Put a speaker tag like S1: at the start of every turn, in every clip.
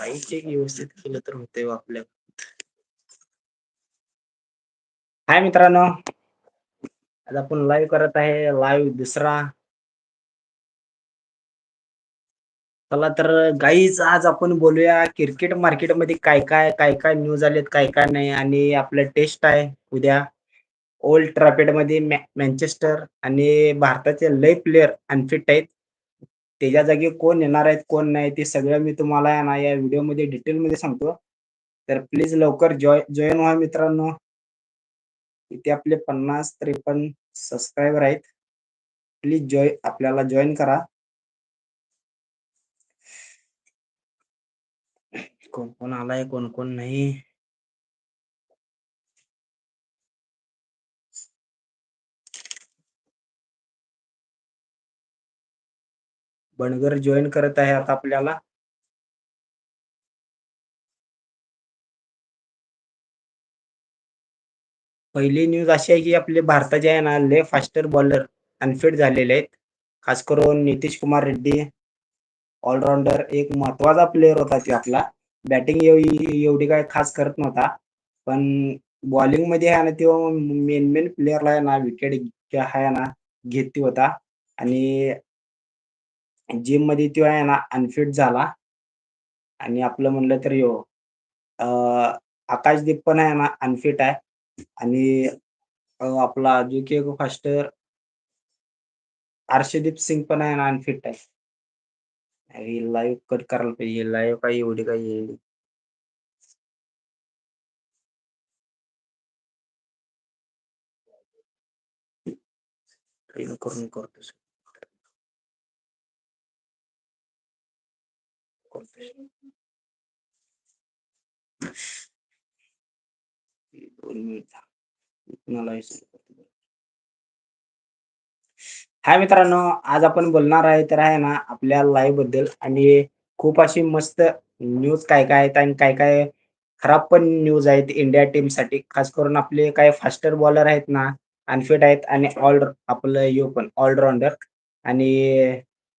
S1: Live check व्यवस्थित केलं तर होते हो आपल्या. हाय मित्रांनो. आज आपण लाईव्ह करत आहे. लाईव्ह दुसरा. चला तर गाईज आज आपण बोलूया क्रिकेट मार्केटमध्ये काय काय काय काय न्यूज आलेत काय काय नाही. आणि आपलं टेस्ट आहे उद्या. ओल्ड ट्रॅफेडमध्ये मँचेस्टर आणि भारताचे लय प्लेयर अनफिट आहेत. त्याच्या जागी कोण येणार आहेत कोण नाही ते सगळं मी तुम्हाला या ना या व्हिडिओमध्ये डिटेलमध्ये सांगतो. तर प्लीज लवकर जॉय जॉईन व्हा मित्रांनो. इथे आपले पन्नास त्रेपन्न सबस्क्रायबर आहेत. प्लीज जॉय आपल्याला जॉईन करा. कोण कोण आलाय कोण कोण नाही. बनगर जॉईन करत आहे आता आपल्याला. पहिली न्यूज अशी आहे की आपले भारताचे आहे ना ले फास्टर बॉलर अनफिट झालेले आहेत. खास करून नितीश कुमार रेड्डी ऑलराऊंडर एक महत्त्वाचा प्लेअर होता ते आपला बॅटिंग एवढी काय खास करत नव्हता. पण बॉलिंगमध्ये आहे ना तो मेन मेन प्लेअरला आहे ना विकेट आहे ना घेत होता. आणि जिममध्ये तो आहे ना अनफिट झाला. आणि आपलं म्हणलं तर यो आकाशदीप पण आहे ना अनफिट आहे. आणि आपला जो की फास्टर अर्षदीप सिंग पण आहे ना अनफिट आहे. लाईव्ह कट करायला पाहिजे. लाईव्ह काही एवढी काही येईल करून करतो दोन मिनिट हाय मित्रांनो आज आपण बोलणार आहे तर आहे ना आपल्या लाईव्हबद्दल. आणि खूप अशी मस्त न्यूज काय काय आहेत आणि काय काय खराब पण न्यूज आहेत इंडिया टीमसाठी. खास करून आपले काय फास्टर बॉलर आहेत ना अनफिट आहेत आणि ऑल आपलं यो पण ऑलराऊंडर आणि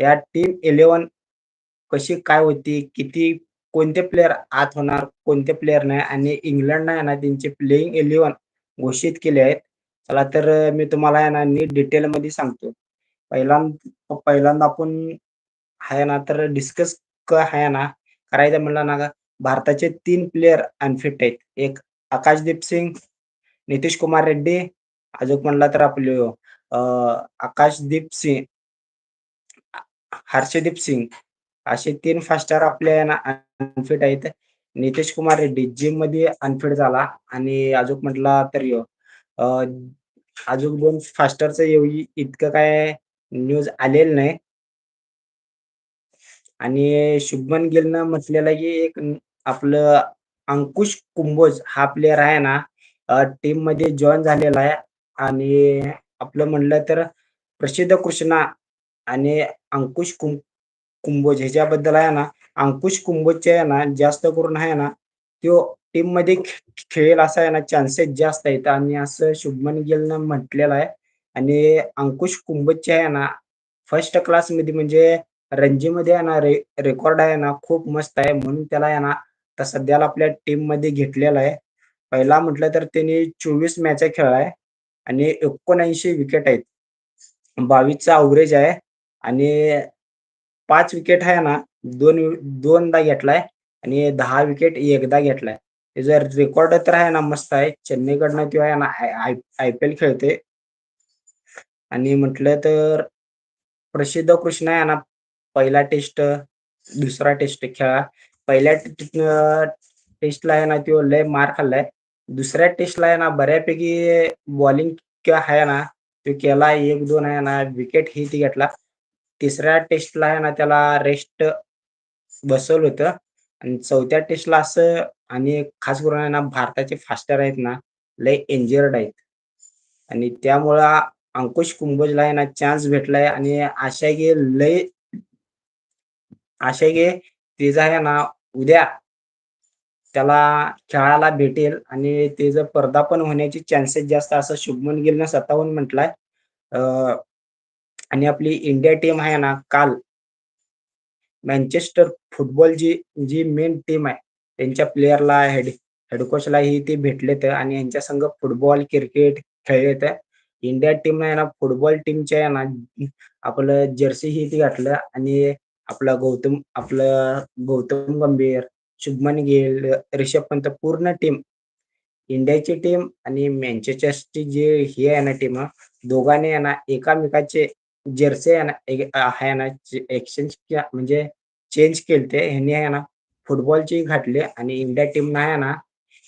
S1: या टीम इलेव्हन कशी काय होती किती कोणते प्लेयर आत होणार कोणते प्लेयर नाही आणि इंग्लंड आहे ना त्यांचे प्लेइंग इलेव्हन घोषित केले आहेत. चला तर मी तुम्हाला ना नीट डिटेल मध्ये सांगतो. पहिल्यांदा पहिल्यांदा आपण आहे ना तर डिस्कस आहे ना करायचं म्हणलं ना भारताचे तीन प्लेयर अनफिट आहेत. एक आकाशदीप सिंग नितीश कुमार रेड्डी अजून म्हणला तर आपले आकाशदीप सिंग हर्षदीप सिंग. असे तीन फास्टर आपले अनफिट आहेत. नितेश कुमार रेड्डी जिममध्ये अनफिट झाला आणि अजून म्हटला तर अजून दोन फास्टरच इतकं काय न्यूज आलेलं नाही. आणि शुभमन गिलनं म्हटलेलं की एक आपलं अंकुश कुंभोज हा प्लेअर आहे ना टीममध्ये जॉईन झालेला आहे. आणि आपलं म्हणलं तर प्रसिद्ध कृष्णा आणि अंकुश कुंभोज ह्याच्याबद्दल आहे ना अंकुश कुंभोजच्या आहे ना जास्त करून आहे ना तो टीममध्ये खेळेल असा आहे ना चान्सेस जास्त आहेत. आणि असं शुभमन गिलनं म्हटलेलं आहे. आणि अंकुश कुंभोजच्या आहे ना फर्स्ट क्लासमध्ये म्हणजे रणजी मध्ये आहे ना रे रेकॉर्ड आहे ना खूप मस्त आहे. म्हणून त्याला आहे ना तर सध्याला आपल्या टीममध्ये घेतलेला आहे. पहिला म्हटलं तर त्यांनी चोवीस मॅच खेळलाय आणि एकोणऐंशी विकेट आहेत. बावीसचा अवरेज आहे. आणि पाच विकेट आहे ना दोन दोनदा घेतलाय आणि दहा विकेट एकदा घेतलाय. त्याचा रेकॉर्ड तर आहे ना मस्त आहे. चेन्नईकडनं किंवा आहे ना आय पी एल खेळते. आणि म्हटलं तर प्रसिद्ध कृष्ण आहे ना पहिला टेस्ट दुसरा टेस्ट खेळा. पहिल्या टेस्टला आहे ना तो लय मार खाल्लाय. दुसऱ्या टेस्टला आहे ना बऱ्यापैकी बॉलिंग आहे ना तो केला एक दोन आहे ना विकेट ही ती घेतला. तिसऱ्या टेस्टला आहे ना त्याला रेस्ट बसवलं होतं. आणि चौथ्या टेस्टला असं आणि खास करून आहे ना भारताचे फास्टर आहेत ना लय इंजर्ड आहेत. आणि त्यामुळं अंकुश कुंभजला आहे ना चान्स भेटलाय. आणि आशा गे लय आशा गे तिचा आहे ना उद्या त्याला खेळायला भेटेल. आणि त्याचं पदार्पण होण्याची चान्सेस जास्त असं शुभमन गिलनं स्वतःहून म्हटलंय. आणि आपली इंडिया टीम आहे ना काल मँचेस्टर फुटबॉल जी जी मेन टीम आहे त्यांच्या प्लेयरला हेड हेड कोचलाही ते भेटलेत आणि यांच्या संघ फुटबॉल क्रिकेट खेळलेत. इंडिया टीम आहे ना फुटबॉल टीमच्या आहे ना आपलं जर्सी ही ती घातलं आणि आपला गौतम आपलं गौतम गंभीर शुभमन गिल रिषभ पंत पूर्ण टीम इंडियाची टीम आणि मँचेस्टरची जी ही आहे ना टीम दोघांनी आहे ना एकामेकाचे जर्सी आहे ना एक- आहे ना एक्सचेंज म्हणजे चेंज केलते. ह्यांनी आहे ना फुटबॉलची घातली आणि इंडिया टीम आहे ना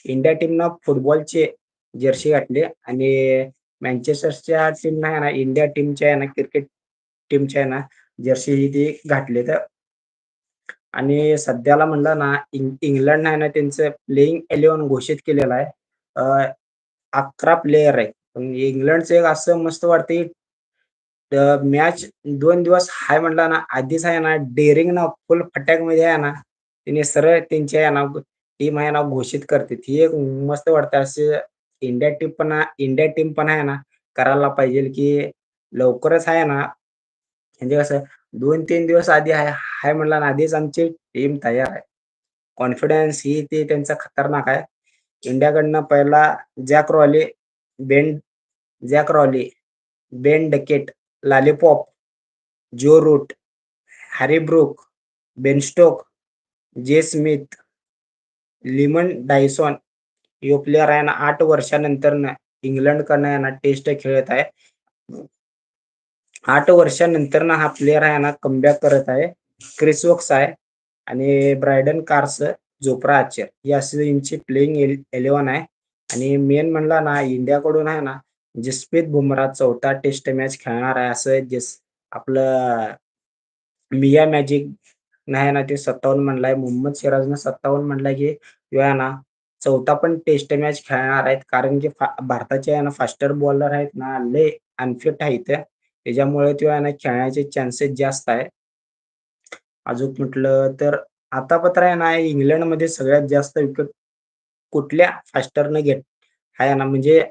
S1: इंडिया टीमनं फुटबॉलची जर्सी घातली आणि मँचेस्टरच्या टीम आहे ना इंडिया टीमच्या आहे ना क्रिकेट टीमच्या आहे ना जर्सी ही ती घातली तर. आणि सध्याला म्हणलं ना इंग इंग्लंड आहे ना त्यांचं प्लेईंग इलेव्हन घोषित केलेलं आहे. अ, अकरा प्लेयर आहे. पण इंग्लंडचं एक असं मस्त वाटतं की मॅच दोन दिवस हाय म्हणला ना आधीच आहे ना डेअरिंग ना फुल फटॅकमध्ये आहे ना तिने सरळ त्यांची आहे ना टीम आहे ना घोषित करते. ही एक मस्त वाटतं अशी इंडिया टीम पण इंडिया टीम पण आहे ना करायला पाहिजे की लवकरच आहे ना म्हणजे कसं दोन तीन दिवस आधी आहे हाय म्हणला ना आधीच आमची टीम तयार आहे. कॉन्फिडन्स ही ते त्यांचा खतरनाक आहे. इंडियाकडनं पहिला Zak Crawley Ben Zak Crawley Ben Duckett lollipop Joe Root Harry Ben Stokes J Smith लिमन डायसॉन यो प्लेयर आहे ना आठ वर्षानंतर इंग्लंडकडनं आहे ना टेस्ट खेळत आहे. आठ वर्षानंतर ना हा प्लेयर आहे ना कमबॅक करत आहे. क्रिस वोक्स आहे आणि ब्रायडन कार्स जोप्रा आचर. या अशी यांची एल एलेवन आहे. आणि मेन म्हणला ना इंडियाकडून आहे ना म्हणजे जसप्रीत बुमराह चौथा टेस्ट मॅच खेळणार आहे असं जस आपलं मिया मॅजिक नाही ना ते सत्तावन्न म्हणलाय मोहम्मद सिराजनं सत्तावन्न म्हणलाय की ना चौथा पण टेस्ट मॅच खेळणार आहेत. कारण की भारताचे आहे ना फास्टर बॉलर आहेत ना लय अनफिट आहेत. त्याच्यामुळे तो आहे ना खेळण्याचे चान्सेस जास्त आहे. अजून म्हटलं तर आता पत्र आहे ना इंग्लंडमध्ये सगळ्यात जास्त विकेट कुठल्या फास्टरनं घेत आहे ना म्हणजे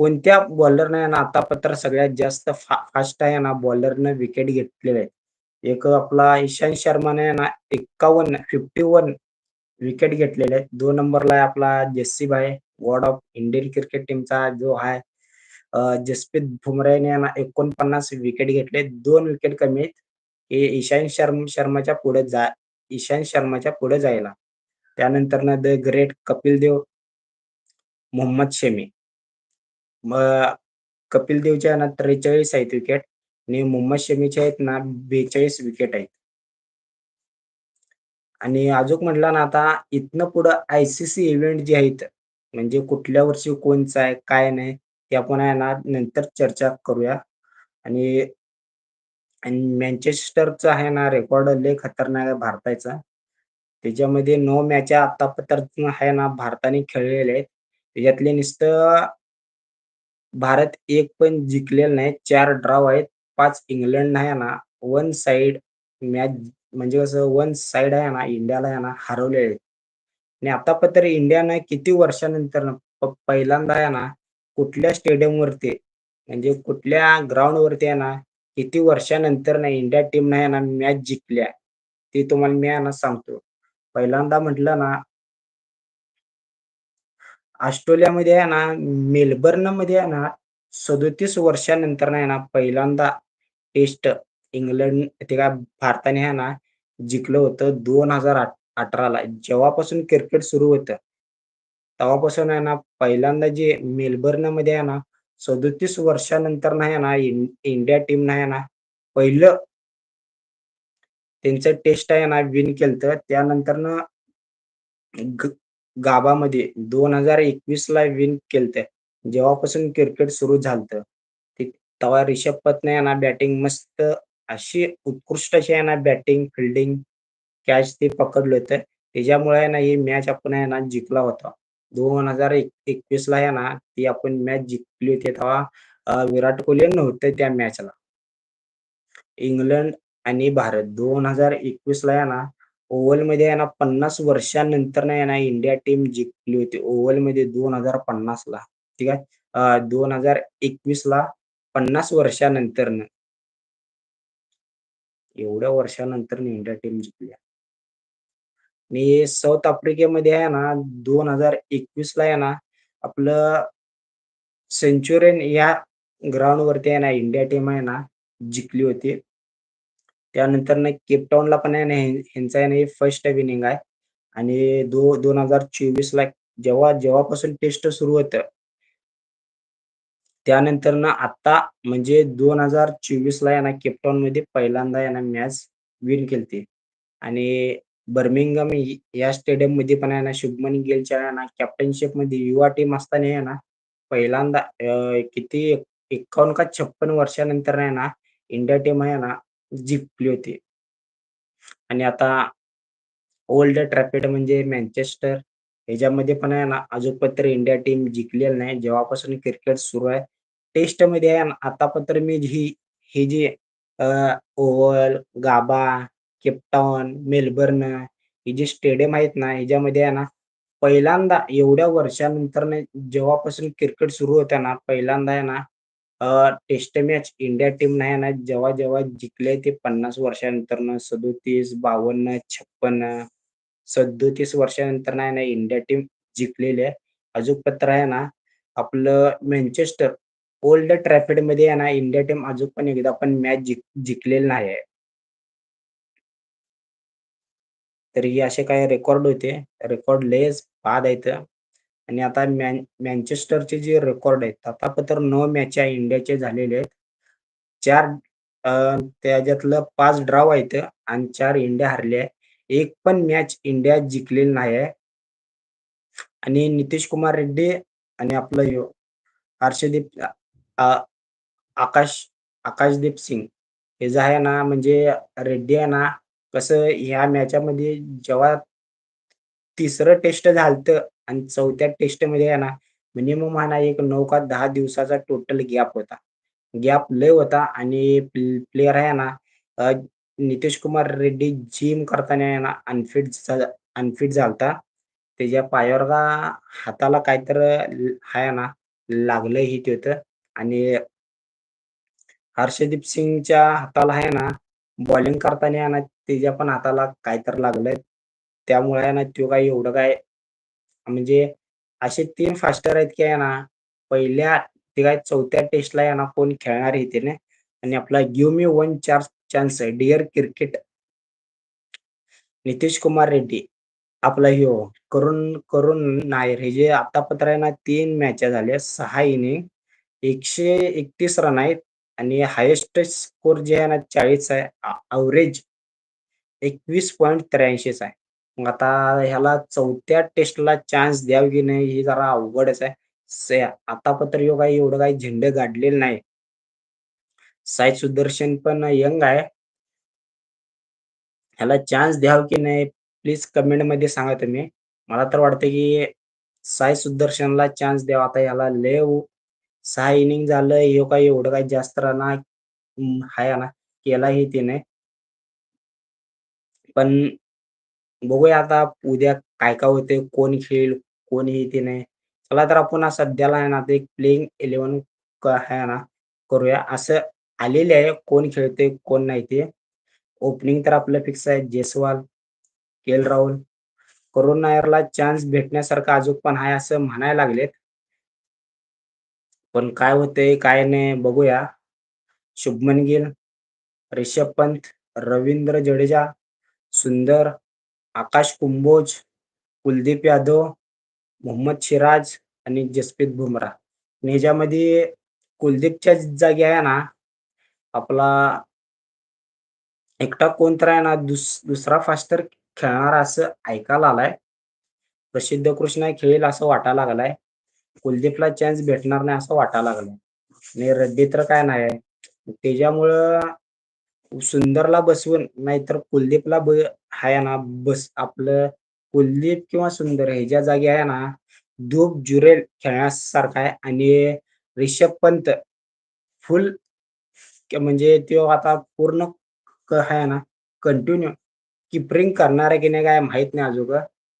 S1: कोणत्या बॉलरने ना आता पत्र सगळ्यात जास्त फा फास्ट आहे ना बॉलरनं विकेट घेतलेले आहेत. एक आपला इशांत शर्माने ना एक्कावन्न फिफ्टी वन विकेट घेतलेले आहेत. दोन नंबरला आहे आपला जेस्सी वॉर्ड ऑफ इंडियन क्रिकेट टीमचा जो आहे जसप्रीत बुमराने ना एकोणपन्नास विकेट घेतले दोन विकेट कमी आहेत. हे ईशांत शर्म शर्माच्या पुढे जा ईशांत शर्माच्या पुढे जायला. त्यानंतर ना द ग्रेट कपिल देव मोहम्मद शमी. मग कपिल देवच्या ना त्रेचाळीस आहेत विकेट आणि मोहम्मद शमीचे आहेत ना बेचाळीस विकेट आहेत. आणि अजून म्हटलं ना आता इथनं पुढं आयसीसी इव्हेंट जे आहेत म्हणजे कुठल्या वर्षी कोणचं आहे काय नाही ते आपण आहे ना नंतर चर्चा करूया. आणि आणि आहे ना रेकॉर्ड लय खतरनाक आहे भारताचा. त्याच्यामध्ये नऊ मॅच आतापर्यंत आहे ना भारताने खेळलेले आहेत. त्याच्यातले नुसतं भारत एक पण जिंकलेला नाही चार ड्रॉव आहेत पाच इंग्लंड आहे ना वन साइड मॅच म्हणजे कसं वन साइड आहे ना इंडियाला आहे ना हरवले आहेत. आणि आता आतापर्यंत इंडियानं किती वर्षानंतर पहिल्यांदा आहे ना कुठल्या स्टेडियम वरती म्हणजे कुठल्या ग्राउंड वरती आहे ना किती वर्षानंतर ना इंडिया टीम आहे ना मॅच जिंकल्या ते तुम्हाला मी आहे ना सांगतो. पहिल्यांदा म्हटलं ना ऑस्ट्रेलियामध्ये आहे ना मेलबर्नमध्ये आहे ना सदोतीस वर्षानंतर आहे ना पहिल्यांदा टेस्ट इंग्लंड ते काय भारताने आहे ना जिंकलं होतं दोन हजार अठराला. जेव्हापासून क्रिकेट सुरू होतं तेव्हापासून आहे ना पहिल्यांदा जे मेलबर्नमध्ये आहे ना सदोतीस वर्षानंतर नाही ना इंडिया टीम नाही ना पहिलं त्यांचं टेस्ट आहे ना विन केलं त्यानंतर गाबामध्ये दोन हजार एकवीस ला विन केलं जेव्हापासून क्रिकेट सुरू झालं तेव्हा रिषभ पंतने आहे ना बॅटिंग मस्त अशी उत्कृष्ट अशी आहे ना बॅटिंग फिल्डिंग कॅच ते पकडलं होतं. त्याच्यामुळे ना ही मॅच आपण आहे ना जिंकला होता. दोन हजार एकवीस ला आहे ना ती आपण मॅच जिंकली होती. तेव्हा विराट कोहली नव्हतं त्या मॅचला इंग्लंड आणि भारत दोन हजार एकवीस ला आहे ना ओव्हलमध्ये आहे ना पन्नास वर्षांनंतर नाही ना इंडिया टीम जिंकली होती ओव्हलमध्ये दोन हजार पन्नास ला ठीक आहे दोन हजार एकवीस ला पन्नास वर्षानंतर एवढ्या वर्षानंतर इंडिया टीम जिंकली. आणि साऊथ आफ्रिकेमध्ये आहे ना 2021 ला आहे ना आपलं सेंचुरियन या ग्राउंड वरती आहे ना इंडिया टीम आहे ना जिंकली होती. त्यानंतर ना केपटाऊनला पण आहे ना ह्यांचा आहे ना फर्स्ट विनिंग आहे. आणि दो 2024 ला जेव्हा जेव्हापासून टेस्ट सुरू होतं त्यानंतर ना आता म्हणजे 2024 ला यांना ना केपटाऊनमध्ये पहिल्यांदा यांना ना मॅच विन केलती. आणि बर्मिंगम या स्टेडियममध्ये पण आहे ना शुभमन गिलच्या आहे ना कॅप्टनशिपमध्ये युवा टीम असताना आहे ना पहिल्यांदा किती 51 का 56 वर्षानंतर आहे ना इंडिया टीम आहे ना जिंकली होती. आणि आता ओल्ड ट्रॅफिड म्हणजे मँचेस्टर ह्याच्यामध्ये पण आहे ना अजूनपर्यंत इंडिया टीम जिंकलेली नाही जेव्हापासून क्रिकेट सुरू आहे. टेस्टमध्ये आहे ना आता मी ही ही जी Oval, Gabba, Cape Town, Melbourne ही जी स्टेडियम आहेत ना ह्याच्यामध्ये आहे ना पहिल्यांदा एवढ्या वर्षानंतर जेव्हापासून क्रिकेट सुरू होतं ना पहिल्यांदा आहे ना टेस्ट मॅच इंडिया टीम नाही ना जेव्हा-जेव्हा जिंकले ते पन्नास वर्षानंतर सदोतीस बावन्न छप्पन्न सदोतीस वर्षानंतर नाही ना इंडिया टीम जिंकलेली आहे. अजून पत्र आहे ना आपलं मँचेस्टर ओल्ड ट्रॅफिडमध्ये आहे ना इंडिया टीम अजून पण एकदा पण मॅच जिंकलेली नाही आहे. तर हे असे काही रेकॉर्ड होते. रेकॉर्ड लयच बाद आहेत आणि आता मॅन मँचेस्टरचे जे रेकॉर्ड आहेत आता नऊ 9 मॅचा इंडियाचे झालेले आहेत. चार त्याच्यातलं पाच ड्राव आहेत आणि चार इंडिया हरली आहे. एक पण मॅच इंडिया जिंकलेली नाही आहे. आणि नितीश कुमार रेड्डी आणि आपलं यो हर्षदीप आकाश आकाशदीप सिंग हे जे आहे ना म्हणजे रेड्डी आहे ना कसं ह्या मॅचामध्ये जेव्हा तिसरं टेस्ट झालतं आणि चौथ्या टेस्टमध्ये आहे ना मिनिमम हा ना एक नऊ का दहा दिवसाचा टोटल गॅप होता. गॅप लय होता आणि प्लेयर आहे ना अ, नितीश कुमार रेड्डी जिम करताना आहे ना अनफिट अनफिट झालता. त्याच्या पायावर का हाताला काहीतरी आहे ना लागलं हिट होतं आणि हर्षदीप सिंगच्या हाताला आहे ना बॉलिंग करताना आहे ना त्याच्या पण हाताला काहीतरी लागलंय. त्यामुळे आहे ना तो काही एवढं काय म्हणजे असे तीन फास्टर आहेत की आहे ना पहिल्या ते काय चौथ्या टेस्टला आहे ना कोण खेळणार आहे ना आणि आपला गिव्ह मी वन चार chance dear cricket Nitish Kumar Reddy आपला हिओ हो, करुण करुण नायर हे जे आतापत्र आहे ना 3 मॅचा झाल्या, सहा इनिंग 131 रन आहेत आणि हायेस्ट स्कोर जे आहे ना 40 आहे. अवरेज एकवीस पॉईंट त्र्याऐंशीच आहे. मग आता ह्याला चौथ्या टेस्टला चान्स द्यावी की नाही हे जरा अवघडच आहे. स आतापर्यंत ह्यो काही एवढं काही झेंडे गाडलेले नाही. साई सुदर्शन पण यंग आहे. ह्याला चान्स द्याव की नाही प्लीज कमेंटमध्ये सांगा तुम्ही. मला तर वाटतं की साई सुदर्शनला चान्स द्यावा. आता ह्याला लेव सहा इनिंग झालं हे काही एवढं काही जास्त राहणार अं, आहे ना केलाही तिने पण बघूया आता उद्या काय-काय होतंय, कोण खेळ कोण येते नाही. चला तर आपण सध्याला आहे ना ते प्लेइंग इलेव्हन आहे ना करूया. असं आलेले आहे कोण खेळते कोण नाही ते. ओपनिंग तर आपलं फिक्स आहे जयस्वाल, के.एल. राहुल. करुण नायरला चान्स भेटण्यासारखं अजून पण आहे असं म्हणायला लागलेत. पण काय होतंय, काय नाही बघूया. शुभमन गिल, रिषभ पंत, रवींद्र जडेजा, सुंदर, आकाश कुंभोज, कुलदीप यादव, मोहम्मद सिराज आणि जसप्रीत बुमरा. आणि ह्याच्यामध्ये कुलदीपच्या जागी आहे ना आपला एकटा कोण तर आहे ना दुस दुसरा फास्टर खेळणार असं ऐकायला आलाय. प्रसिद्ध कृष्ण खेळेल असं वाटायला लागलाय. कुलदीपला चान्स भेटणार नाही असं वाटायला लागलाय. आणि रद्दी तर काय नाही त्याच्यामुळं सुंदरला बसवून नाहीतर कुलदीपला ब आहे ना बस आपलं कुलदीप किंवा सुंदर ह्याच्या जागी आहे ना धूप जुरेल खेळण्यासारखा आहे आणि रिषभ पंत फुल म्हणजे तो आता पूर्ण आहे ना कंटिन्यू कीपरिंग करणार आहे की नाही काय माहीत नाही अजून.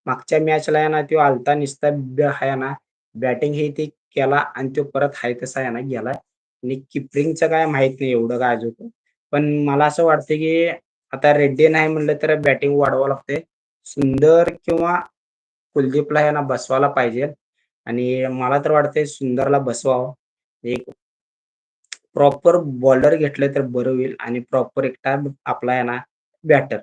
S1: मागच्या मॅचला आहे ना तो आलता निसता आहे ना बॅटिंग हे ते केला आणि तो परत आहे तसा आहे ना गेला आणि किपरिंगचं काय माहीत नाही एवढं काय अजून. पण मला असं वाटतं, की आता रेड्डी नाही म्हणलं तर बॅटिंग वाढवावं लागते सुंदर किंवा कुलदीपला यांना ना बसवायला पाहिजे. आणि मला तर वाटतंय सुंदरला बसवावं. एक प्रॉपर बॉलर घेतलं तर बरं होईल आणि प्रॉपर एकटा आपला आहे ना बॅटर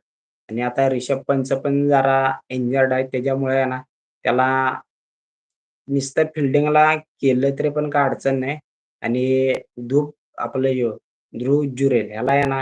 S1: आणि आता रिषभ पंच पण जरा इंजर्ड आहे त्याच्यामुळे आहे ना त्याला नुसतं फिल्डिंगला केलं तरी पण काय अडचण नाही. आणि धूप आपलं ह्यो ध्रुव जुरेल ह्याला आहे ना